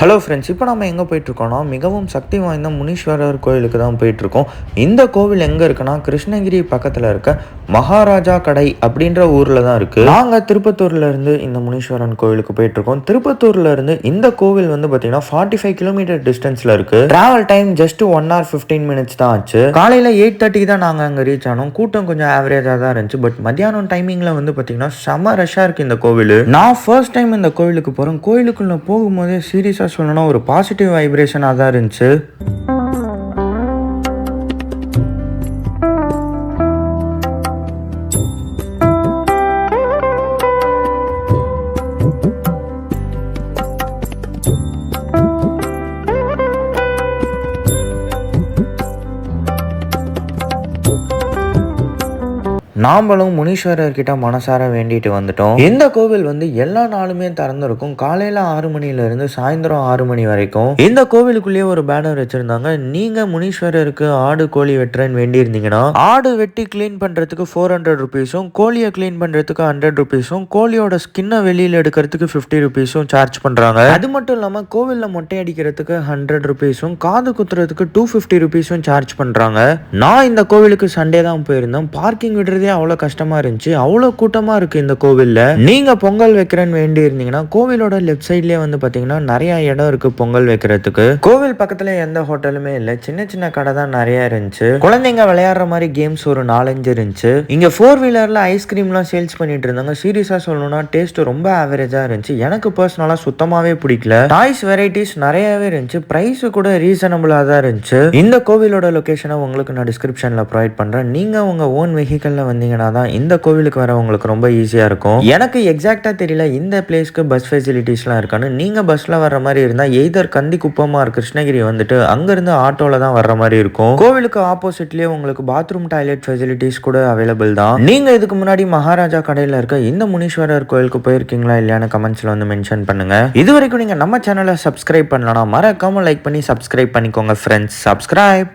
Hello friends இப்போ நம்ம எங்கே போயிட்டுருக்கோம்னா மிகவும் சக்தி வாய்ந்த முனீஸ்வரர் கோயிலுக்கு தான் போயிட்டுருக்கோம். இந்த கோவில் எங்கே இருக்குன்னா கிருஷ்ணகிரி பக்கத்தில் இருக்க மகாராஜா கடை அப்படின்ற ஊரில் தான் இருக்குது நாங்கள் திருப்பத்தூர்லேருந்து இந்த முனீஸ்வரன் கோவிலுக்கு போயிட்டுருக்கோம். திருப்பத்தூர்ல இருந்து இந்த கோவில் வந்து பார்த்தீங்கன்னா ஃபார்ட்டி ஃபைவ் கிலோமீட்டர் டிஸ்டன்ஸில் இருக்குது travel time just one hour fifteen minutes தான் ஆச்சு. காலையில் எயிட் தேர்ட்டிக்கு தான் நாங்கள் அங்கே ரீச் ஆனோம். கூட்டம் கொஞ்சம் ஆவரேஜாக தான் இருந்துச்சு. பட் மத்தியானம் டைமிங்கில் வந்து பார்த்தீங்கன்னா செம ரஷ்ஷாக இருக்குது இந்த கோவில். நான் ஃபர்ஸ்ட் டைம் இந்த கோவிலுக்கு போகிறேன் கோயிலுக்குள்ளே போகும்போதே சீரியஸாக சொல்லணும்னா ஒரு பாசிட்டிவ் வைப்ரேஷனாக தான் இருந்துச்சு. நாமளும் முனீஸ்வரர்கிட்ட மனசார வேண்டிட்டு வந்துட்டோம். இந்த கோவில் வந்து எல்லா நாளுமே திறந்திருக்கும். காலையில ஆறு மணில இருந்து சாயந்தரம் ஆறு மணி வரைக்கும். இந்த கோவிலுக்குள்ளேயே ஒரு பேனர் வச்சிருந்தாங்க. நீங்க முனீஸ்வரருக்கு ஆடு கோழி வெட்டுறேன்னு வேண்டி இருந்தீங்கன்னா ஆடு வெட்டி க்ளீன் பண்றதுக்கு ஃபோர் ஹண்ட்ரட் ருபீஸும் கோழியை க்ளீன் பண்றதுக்கு ஹண்ட்ரட் ருபீஸும் கோழியோட ஸ்கின்னை வெளியில எடுக்கிறதுக்கு ஃபிஃப்டி ருபீஸும் சார்ஜ் பண்றாங்க. அது மட்டும் இல்லாம கோவில்ல மொட்டை அடிக்கிறதுக்கு ஹண்ட்ரட் ருபீஸும் காது குத்துறதுக்கு டூ ஃபிஃப்டி ருபீஸும் சார்ஜ் பண்றாங்க. நான் இந்த கோவிலுக்கு சண்டே தான் போயிருந்தேன் பார்க்கிங் விடுறது அவ்வளோ கஷ்டமா இருந்துச்சு. அவ்வளோ கூட்டமா இருக்கு இந்த கோவிலில். நீங்க பொங்கல் வைக்கிறேன்னு வேண்டி இருந்தீங்கன்னா கோவிலோட லெஃப்ட் சைட்லயே வந்து பாத்தீங்கன்னா நிறைய இடம் இருக்கு பொங்கல் வைக்கிறதுக்கு. கோவில் பக்கத்துல எந்த ஹோட்டலுமே இல்லை. சின்ன சின்ன கடை தான் நிறைய இருந்துச்சு. குழந்தைங்க விளையாடுற மாதிரி கேம்ஸ் ஒரு நாலஞ்சு இருந்துச்சு. இங்க ஃபோர் வீலர்ல ஐஸ்கிரீம்லாம் சேல்ஸ் பண்ணிட்டு இருந்தாங்க. சீரியஸா சொல்லணும்னா டேஸ்ட் ரொம்ப ஆவரேஜா இருந்துச்சு. எனக்கு பர்சனலா சுத்தமாவே பிடிக்கல. டாய்ஸ் வெரைட்டிஸ் நிறையவே இருந்துச்சு. பிரைஸ் கூட ரீசனபிளா தான் இருந்துச்சு. இந்த கோவிலோட லொகேஷனை உங்களுக்கு நான் டிஸ்கிரிப்ஷன்ல ப்ரொவைட் பண்றேன். நீங்க உங்க ஓன் வெஹிக்கல்ல வந்தீங்கன்னா தான் இந்த கோவிலுக்கு வர உங்களுக்கு ரொம்ப ஈஸியாக இருக்கும். எனக்கு எக்ஸாக்டாக தெரியல இந்த பிளேஸ்க்கு பஸ் ஃபெசிலிட்டிஸ்லாம் இருக்கான்னு. நீங்கள் பஸ்ல வர்ற மாதிரி இருந்தால் எய்தர் கந்தி குப்பமார் கிருஷ்ணகிரி வந்துட்டு அங்கேருந்து ஆட்டோவில் தான் வர்ற மாதிரி இருக்கும். கோவிலுக்கு ஆப்போசிட்லேயே உங்களுக்கு பாத்ரூம் டாய்லெட் ஃபெசிலிட்டிஸ் கூட அவைலபிள் தான். நீங்கள் இதுக்கு முன்னாடி மகாராஜா கடையில் இருக்க இந்த முனீஸ்வரர் கோயிலுக்கு போயிருக்கீங்களா இல்லையான்னு கமெண்ட்ஸில் வந்து மென்ஷன் பண்ணுங்க. இது வரைக்கும் நீங்கள் நம்ம சேனலை சப்ஸ்கிரைப் பண்ணலன்னா மறக்காம லைக் பண்ணி சப்ஸ்கிரைப் பண்ணிக்கோங்க ஃப்ரெண்ட்ஸ் சப்ஸ்கிரைப்